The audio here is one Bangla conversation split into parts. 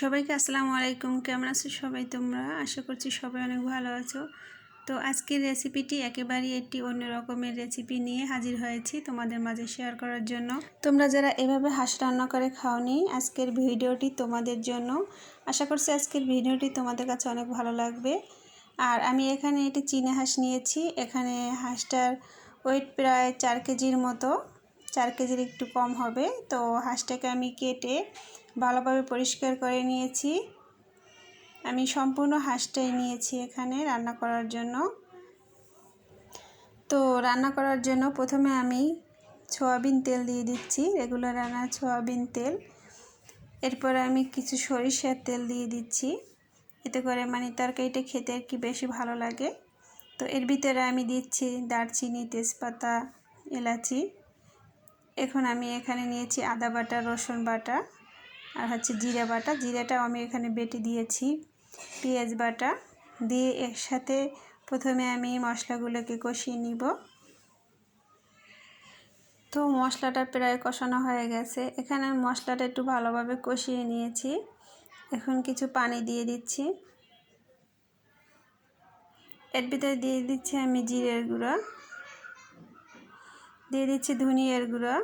সবাইকে আসসালামু আলাইকুম। কেমন আছো সবাই তোমরা? আশা করছি সবাই অনেক ভালো আছো। তো আজকের রেসিপিটি একেবারেই একটি অন্য রকমের রেসিপি নিয়ে হাজির হয়েছি তোমাদের মাঝে শেয়ার করার জন্য। তোমরা যারা এভাবে হাঁস রান্না করে খাওনি, আজকের ভিডিওটি তোমাদের জন্য। আশা করছি আজকের ভিডিওটি তোমাদের কাছে অনেক ভালো লাগবে। আর আমি এখানে এটি চীনা হাঁস নিয়েছি। এখানে হাঁসটার ওয়েট প্রায় চার কেজির মতো, চার কেজির একটু কম হবে। তো হাঁসটাকে আমি কেটে ভালোভাবে পরিষ্কার করে নিয়েছি। আমি সম্পূর্ণ হাঁসটাই নিয়েছি এখানে রান্না করার জন্য। তো রান্না করার জন্য প্রথমে আমি সোয়াবিন তেল দিয়ে দিচ্ছি, রেগুলার রান্নার সোয়াবিন তেল। এরপরে আমি কিছু সরিষার তেল দিয়ে দিচ্ছি। এতে করে মানে তরকারিটা খেতে আর কি বেশি ভালো লাগে। তো এর ভিতরে আমি দিচ্ছি দারচিনি, তেজপাতা, এলাচি। এখন আমি এখানে নিয়েছি আদা বাটা, রসুন বাটা। আর হচ্ছে জিরা বাটা। জিরাটাও আমি এখানে বেটে দিয়েছি। পেঁয়াজ বাটা দিয়ে একসাথে প্রথমে আমি মশলাগুলোকে কষিয়ে নিব। তো মশলাটা প্রায় কষানো হয়ে গেছে। এখানে মশলাটা একটু ভালোভাবে কষিয়ে নিয়েছি। এখন কিছু পানি দিয়ে দিচ্ছি। এর ভিতরে দিয়ে দিচ্ছি আমি জিরের গুঁড়ো। দিয়ে দিচ্ছি ধনিয়ার গুঁড়া।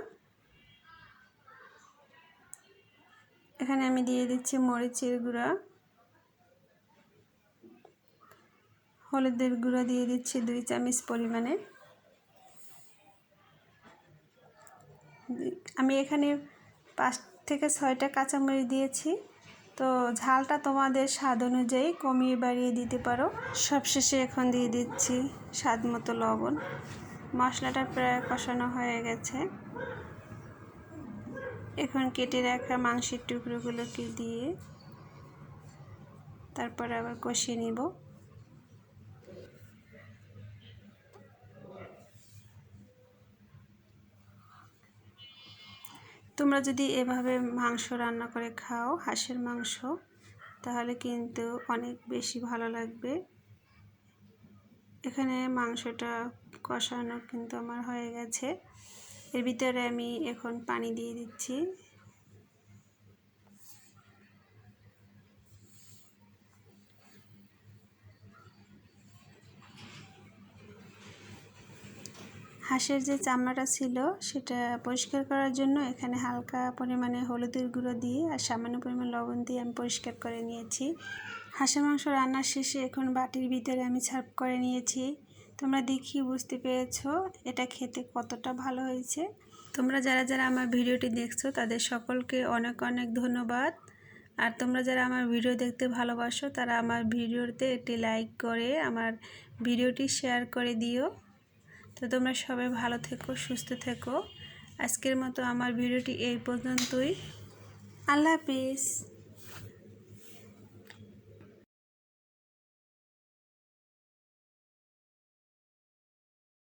এখানে আমি দিয়ে দিচ্ছি মরিচের গুঁড়া। হলুদের গুঁড়ো দিয়ে দিচ্ছি দুই চামচ পরিমাণে। আমি এখানে পাঁচ থেকে ছয়টা কাঁচামরিচ দিয়েছি। তো ঝালটা তোমাদের স্বাদ অনুযায়ী কমিয়ে বাড়িয়ে দিতে পারো। সবশেষে এখন দিয়ে দিচ্ছি স্বাদ মতো লবণ। মশলাটা প্রায় কষানো হয়ে গেছে। এখন কেটে রাখা মাংসের টুকরোগুলোকে দিয়ে তারপরে আবার কষিয়ে নিব। তোমরা যদি এভাবে মাংস রান্না করে খাও, হাঁসের মাংস, তাহলে কিন্তু অনেক বেশি ভালো লাগবে। এখানে মাংসটা কষানো কিন্তু আমার হয়ে গেছে। এর ভিতরে আমি এখন পানি দিয়ে দিচ্ছি। হাঁসের যে চামড়াটা ছিল, সেটা পরিষ্কার করার জন্য এখানে হালকা পরিমাণে হলুদের গুঁড়ো দিয়ে আর সামান্য পরিমাণ লবণ দিয়ে আমি পরিষ্কার করে নিয়েছি। হাঁসের মাংস রান্নার শেষে এখন বাটির ভিতরে আমি সার্ভ করে নিয়েছি। তোমরা দেখি বুঝতে পেরেছ এটা খেতে কতটা ভালো হয়েছে। তোমরা যারা যারা আমার ভিডিওটি দেখছ, তাদের সকলকে অনেক অনেক ধন্যবাদ। আর তোমরা যারা আমার ভিডিও দেখতে ভালোবাসো, তারা আমার ভিডিওতে একটি লাইক করে আমার ভিডিওটি শেয়ার করে দিও। তো তোমরা সবাই ভালো থেকো, সুস্থ থেকো। আজকের মতো আমার ভিডিওটি এই পর্যন্তই। আল্লাহ হাফিজ।